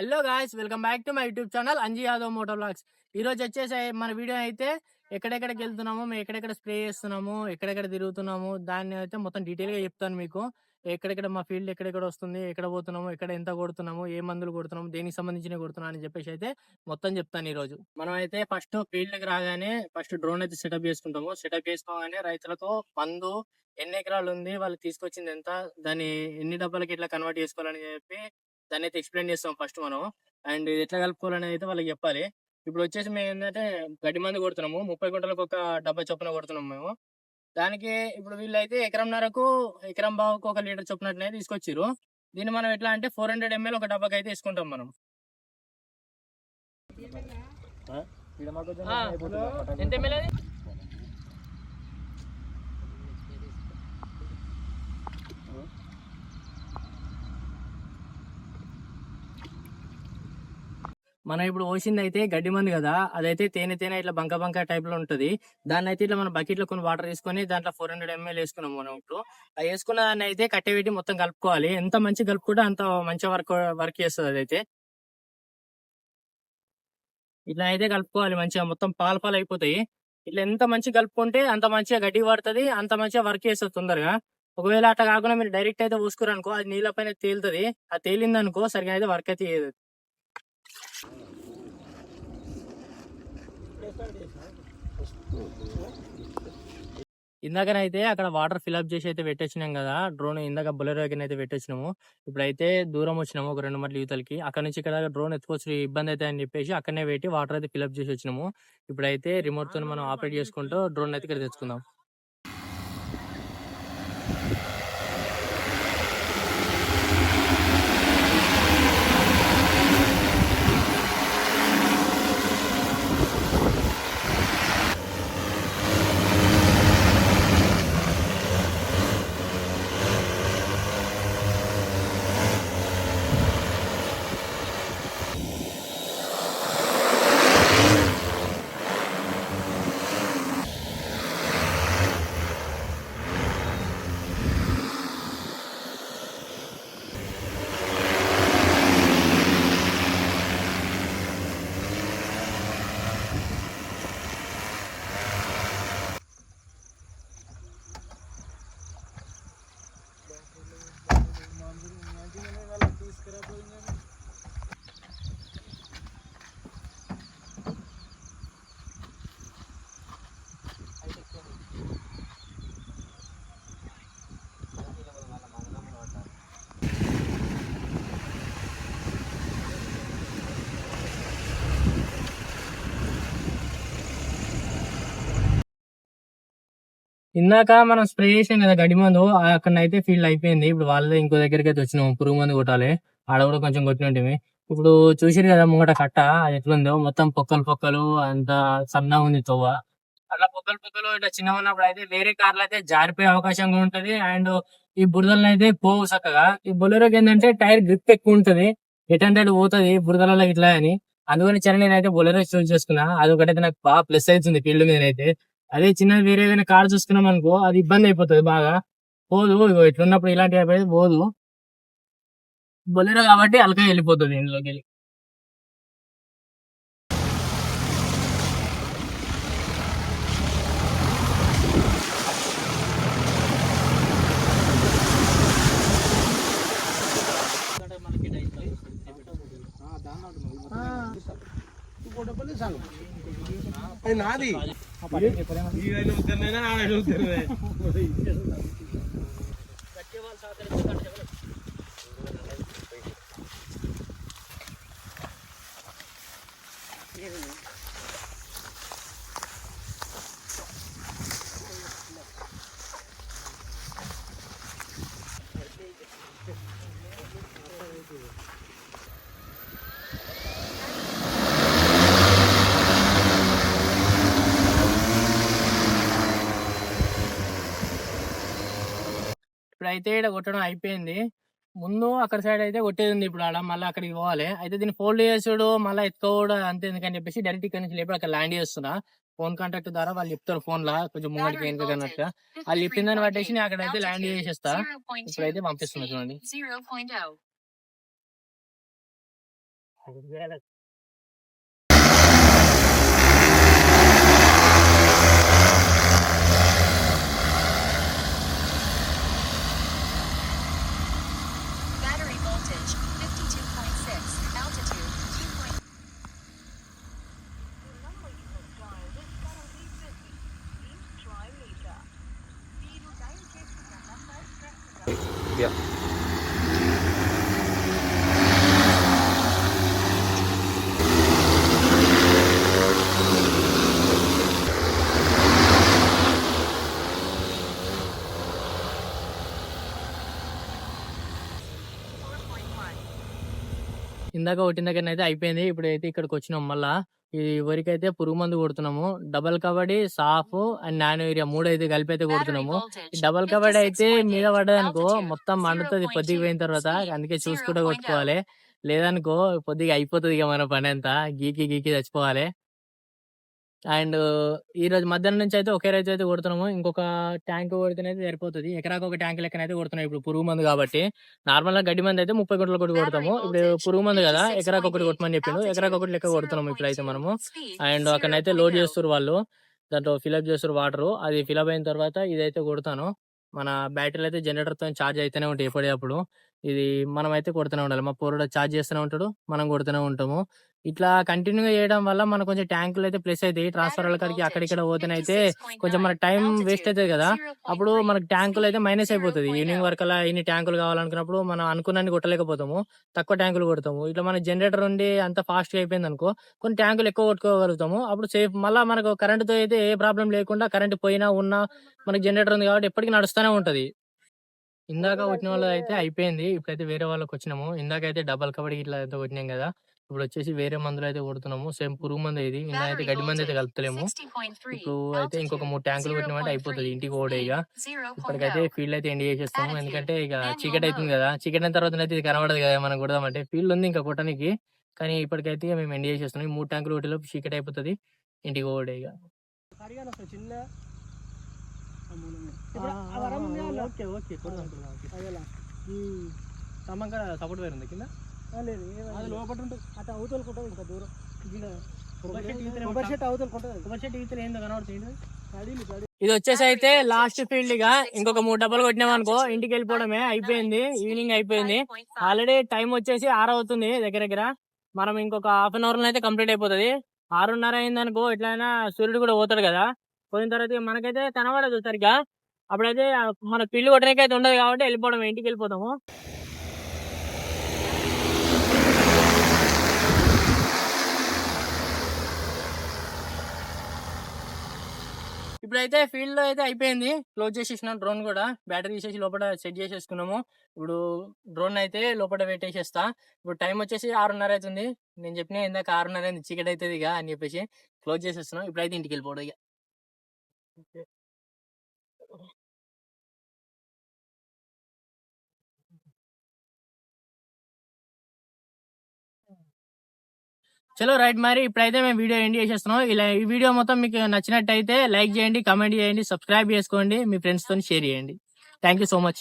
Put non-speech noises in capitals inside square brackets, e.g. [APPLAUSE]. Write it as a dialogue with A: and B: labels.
A: Hello guys welcome back to my YouTube channel Anji Yadav moto blogs ఈ రోజు వచ్చేసి మన వీడియో అయితే ఎక్కడెక్కడికి వెళ్తున్నాము మేము ఎక్కడెక్కడ స్ప్రే చేస్తున్నాము ఎక్కడెక్కడ తిరుగుతున్నాము దాన్ని అయితే మొత్తం డీటెయిల్గా చెప్తాను మీకు. ఎక్కడెక్కడ మా ఫీల్డ్ ఎక్కడెక్కడ వస్తుంది ఎక్కడ పోతున్నాము ఎక్కడ ఎంత కొడుతున్నాము ఏ మందులు కొడుతున్నాము దేనికి సంబంధించిన కొడుతున్నాము అని చెప్పేసి అయితే మొత్తం చెప్తాను ఈ రోజు. మనం అయితే ఫస్ట్ ఫీల్డ్కి రాగానే ఫస్ట్ డ్రోన్ అయితే సెటప్ చేసుకుంటాము. సెటప్ చేసుకోగానే రైతులతో మందు ఎన్ని ఎకరాలు ఉంది వాళ్ళు తీసుకొచ్చింది ఎంత దాన్ని ఎన్ని డబ్బాలకి ఇట్లా కన్వర్ట్ చేసుకోవాలని చెప్పి దాన్ని అయితే ఎక్స్ప్లెయిన్ చేస్తాం ఫస్ట్ మనం అండ్ ఇది ఎట్లా కలుపుకోవాలనేది అయితే వాళ్ళకి చెప్పాలి. ఇప్పుడు వచ్చేసి మేము ఏంటంటే గడ్డి మంది కొడుతున్నాము. ముప్పై గుంటలకు ఒక డబ్బా చొప్పున కొడుతున్నాము మేము. దానికి ఇప్పుడు వీళ్ళైతే ఎకరంన్నరకు ఎకరం బావుకు ఒక లీటర్ చొప్పున తీసుకొచ్చిర్రు. దీన్ని మనం ఎట్లా అంటే ఫోర్ హండ్రెడ్ ఎంఎల్ ఒక డబ్బాకి అయితే తీసుకుంటాం మనం ఎంత ఎంఎల్ అది? మనం ఇప్పుడు పోసింది అయితే గడ్డి మందు కదా అదైతే తేనె తేనె ఇట్లా బంక బంక టైప్లో ఉంటది. దాన్ని అయితే ఇట్లా మనం బకెట్లో కొన్ని వాటర్ తీసుకొని దాంట్లో ఫోర్ హండ్రెడ్ ఎంఎల్ వేసుకున్నాం మనం ఇప్పుడు. ఆ వేసుకున్న దాన్ని అయితే కట్టె పెట్టి మొత్తం కలుపుకోవాలి. ఎంత మంచి కలుపుకుంటే అంత మంచి వర్క్ వర్క్ చేస్తుంది అదైతే. ఇట్లా అయితే కలుపుకోవాలి మంచిగా మొత్తం పాలు పాలు అయిపోతాయి. ఇట్లా ఎంత మంచిగా కలుపుకుంటే అంత మంచిగా గడ్డి పడుతుంది అంత మంచిగా వర్క్ చేస్తుంది తొందరగా. ఒకవేళ అట్లా కాకుండా మీరు డైరెక్ట్ అయితే పోసుకురు అనుకో అది నీళ్ళ పైన తేలుతుంది. అది తేలింది అనుకో సరిగా అయితే వర్క్ అయితే చేయదు. ఇందాకనైతే అక్కడ వాటర్ ఫిల్అప్ చేసి అయితే పెట్టొచ్చినాం కదా డ్రోన్ ఇందాక బొలెరో అయితే పెట్టొచ్చినాము. ఇప్పుడైతే దూరం వచ్చినాము ఒక రెండు మట్ల యువతలకి అక్కడ నుంచి ఇక్కడ డ్రోన్ ఎత్తుకొచ్చి ఇబ్బంది అయితే అని చెప్పేసి అక్కడనే పెట్టి వాటర్ అయితే ఫిల్అప్ చేసి వచ్చినాము. ఇప్పుడైతే రిమోట్తో మనం ఆపరేట్ చేసుకుంటూ డ్రోన్ అయితే ఇక్కడ తెచ్చుకుందాం. ఇందాక మనం స్ప్రే చేసాం కదా గడి మందు అక్కడ అయితే ఫీల్డ్ అయిపోయింది. ఇప్పుడు వాళ్ళదే ఇంకో దగ్గరికి అయితే వచ్చినాము పురుగు మందు కొట్టాలి. ఆడ కూడా కొంచెం కొట్టినట్టు ఇప్పుడు చూసిరు కదా ముంగట కట్ట అది ఎట్లుందో? మొత్తం పొక్కలు పొక్కలు అంత సన్నగా ఉంది తవ్వ. అట్లా పొక్కలు పొక్కలు ఇట్లా చిన్న ఉన్నప్పుడు అయితే వేరే కార్లు అయితే జారిపోయే అవకాశం కూడా ఉంటది. అండ్ ఈ బురదలను అయితే పోవు చక్కగా. ఈ బొలెరోకి ఏంటంటే టైర్ గ్రిప్ ఎక్కువ ఉంటది. ఎటంటే అటు పోతుంది బురదలలో ఇట్లా అని. అందుకని చరణ్ నేనైతే బొలెరో చూస్ చేసుకున్నా. అది ఒకటైతే నాకు బాగా ప్లస్ అవుతుంది ఫీల్డ్ మీద అయితే. అదే చిన్న వేరే ఏదైనా కార్ చూసుకున్నాం అనుకో అది ఇబ్బంది అయిపోతుంది బాగా. పోదు ఇగో ఇట్లున్నప్పుడు ఇలాంటి అయిపోయి పోదు. బొలెరో కాబట్టి అలక వెళ్ళిపోతుంది ఇందులోకి వెళ్ళి
B: నాది? ఈయన [LAUGHS]
A: ఇప్పుడైతే ఇక్కడ కొట్టడం అయిపోయింది. ముందు అక్కడ సైడ్ అయితే కొట్టేది ఉంది ఇప్పుడు ఆడ మళ్ళీ అక్కడికి పోవాలి. అయితే దీన్ని ఫోల్డ్ చేసుడు మళ్ళీ ఎత్తుకోవడం అంతే ఎందుకని చెప్పేసి డైరెక్ట్ ఇక్కడ నుంచి లేపి అక్కడ ల్యాండ్ చేస్తున్నా. ఫోన్ కాంటాక్ట్ ద్వారా వాళ్ళు చెప్తారు ఫోన్ లా కొంచెం ముంగడికి వెనుక అన్నట్టుగా. వాళ్ళు చెప్పిన దాన్ని పట్టేసి నేను అక్కడ అయితే ల్యాండ్ చేసేస్తా. ఇప్పుడైతే పంపిస్తున్నా చూడండి. ఇందాక కొట్టిన దగ్గర అయితే అయిపోయింది. ఇప్పుడు అయితే ఇక్కడికి వచ్చినాం మళ్ళా. ఈ వరకైతే పురుగు మందు కొడుతున్నాము. డబల్ కబడ్డీ సాఫ్ అండ్ నానో ఏరియా మూడు అయితే కలిపి అయితే కొడుతున్నాము డబల్ కబడ్డీ అయితే మీద
C: 56.8.
A: పడ్డదనుకో మొత్తం మండుతుంది
C: 0.2.
A: పొద్దుకి పోయిన తర్వాత అందుకే చూసుకుంటూ
C: 0.0.
A: కొట్టుకోవాలి. లేదనుకో పొద్దుగా అయిపోతుంది ఇక మన పని అంతా. గీకి గీకి చచ్చిపోవాలి. అండ్ ఈ రోజు మధ్యాహ్నం నుంచి అయితే ఒకే రైతు అయితే కొడుతున్నాము. ఇంకొక ట్యాంక్ కొడితేనైతే సరిపోతుంది. ఎకరాకు ఒక ట్యాంక్ లెక్కన అయితే కొడుతున్నాం. ఇప్పుడు పురుగు మందు కాబట్టి నార్మల్గా గడ్డి మంది అయితే ముప్పై గుంటలు కొట్టి కొడతాము. ఇప్పుడు పురుగు మందు కదా ఎకరాకు ఒకటి కొట్టమని చెప్పిండు. ఎకరాకు ఒకటి లెక్క కొడుతున్నాము ఇప్పుడైతే మనము. అండ్ అక్కడైతే లోడ్ చేస్తారు వాళ్ళు. దాంట్లో ఫిల్అప్ చేస్తారు వాటర్. అది ఫిల్అప్ అయిన తర్వాత ఇదైతే కొడతాను. మన బ్యాటరీలు అయితే జనరేటర్తో ఛార్జ్ అయితేనే ఉంటాయి ఎప్పటికప్పుడు. ఇది మనం అయితే కొడుతూనే ఉండాలి. మా పోరుడు ఛార్జ్ చేస్తూనే ఉంటాడు. మనం కొడుతూనే ఉంటాము. ఇట్లా కంటిన్యూగా చేయడం వల్ల మనకు కొంచెం ట్యాంకులు అయితే ప్లస్ అవుతాయి ట్రాన్స్ఫర్ కాడికి అక్కడిక్కడ పోతేనైతే కొంచెం మన టైం వేస్ట్ అవుతుంది కదా. అప్పుడు మనకు ట్యాంకులు అయితే మైనస్ అయిపోతుంది. ఈవినింగ్ వరకు అలా ఇన్ని ట్యాంకులు కావాలనుకున్నప్పుడు మనం అనుకున్నాన్ని కొట్టలేకపోతాము. తక్కువ ట్యాంకులు కొడతాము. ఇట్లా మన జనరేటర్ ఉండి అంత ఫాస్ట్గా అయిపోయింది అనుకో కొన్ని ట్యాంకులు ఎక్కువ కొట్టుకోగలుగుతాము. అప్పుడు సేఫ్ మళ్ళీ మనకు కరెంట్తో అయితే ఏ ప్రాబ్లం లేకుండా కరెంట్ పోయినా ఉన్నా మనకి జనరేటర్ ఉంది కాబట్టి ఎప్పటికీ నడుస్తూనే ఉంటది. ఇందాక వచ్చిన వాళ్ళు అయితే అయిపోయింది. ఇప్పుడైతే వేరే వాళ్ళకి వచ్చినాము ఇందాక అయితే డబల్ కబడ్డీ ఇట్లా అయితే కొట్టినాం కదా. ఇప్పుడు వచ్చేసి వేరే మందులు అయితే కొడుతున్నాము. సేమ్ పురుగు మందు ఇది. ఇంకా అయితే గడ్డి మందు అయితే కలుపుతలేము. ఇప్పుడు అయితే ఇంకొక మూడు ట్యాంకులు కొట్టినామంటే అయిపోతుంది. ఇంటికి ఓడే ఇక. ఇప్పటికైతే ఫీల్డ్ అయితే ఎండ్ చేసేస్తాము. ఎందుకంటే ఇక చీకటి అవుతుంది కదా. చీకటి అయిన తర్వాత అయితే ఇది కనబడదు కదా మనం కొడదామంటే. ఫీల్డ్ ఉంది ఇంకా కొట్టడానికి కానీ ఇప్పటికైతే మేము ఎండ్ చేసేస్తున్నాం ఈ మూడు ట్యాంకులు కొట్టేలోపు చీకటి అయిపోతుంది. ఇంటికి ఓడే ఇక.
B: చిన్న
A: ఓకే ఓకే. సమంగా సపోర్ట్ ఉంది
B: అది లోపల ఉంటుంది
D: అటు ఇంకా దూరం
A: ఇది వచ్చేసి అయితే లాస్ట్ ఫీల్డ్గా ఇంకొక మూడు డబ్బులు కొట్టినాం అనుకో ఇంటికి వెళ్ళిపోవడమే అయిపోయింది ఈవినింగ్ అయిపోయింది. ఆల్రెడీ టైం వచ్చేసి ఆరు అవుతుంది దగ్గర దగ్గర. మనం ఇంకొక హాఫ్ అన్ అవర్ అయితే కంప్లీట్ అయిపోతుంది. ఆరున్నర అయింది అనుకో ఎట్లయినా సూర్యుడు కూడా పోతాడు కదా. పోయిన తర్వాత మనకైతే కనబడదు సరిగ్గా. అప్పుడైతే మన పిల్లి కొట్టడానికి అయితే ఉండదు కాబట్టి వెళ్ళిపోవడం ఇంటికి వెళ్ళిపోతాము. ఇప్పుడైతే ఫీల్డ్లో అయితే అయిపోయింది. క్లోజ్ చేసేసిన డ్రోన్ కూడా. బ్యాటరీ తీసేసి లోపల సెట్ చేసేసుకున్నాము. ఇప్పుడు డ్రోన్ అయితే లోపల పెట్టేసేస్తా. ఇప్పుడు టైం వచ్చేసి ఆరున్నర అవుతుంది. నేను చెప్పిన ఇందాక ఆరున్నర అయింది. చీకటి అవుతుంది ఇక అని చెప్పేసి క్లోజ్ చేసేస్తున్నాం. ఇప్పుడైతే ఇంటికి వెళ్ళిపోవడం ఇక. చలో రైట్ మరి ఇప్పుడైతే మేము వీడియో ఎండ్ చేసేస్తున్నాం. ఇలా ఈ వీడియో మొత్తం మీకు నచ్చినట్టయితే లైక్ చేయండి కమెంట్ చేయండి సబ్స్క్రైబ్ చేసుకోండి మీ ఫ్రెండ్స్తో షేర్ చేయండి. Thank you so much.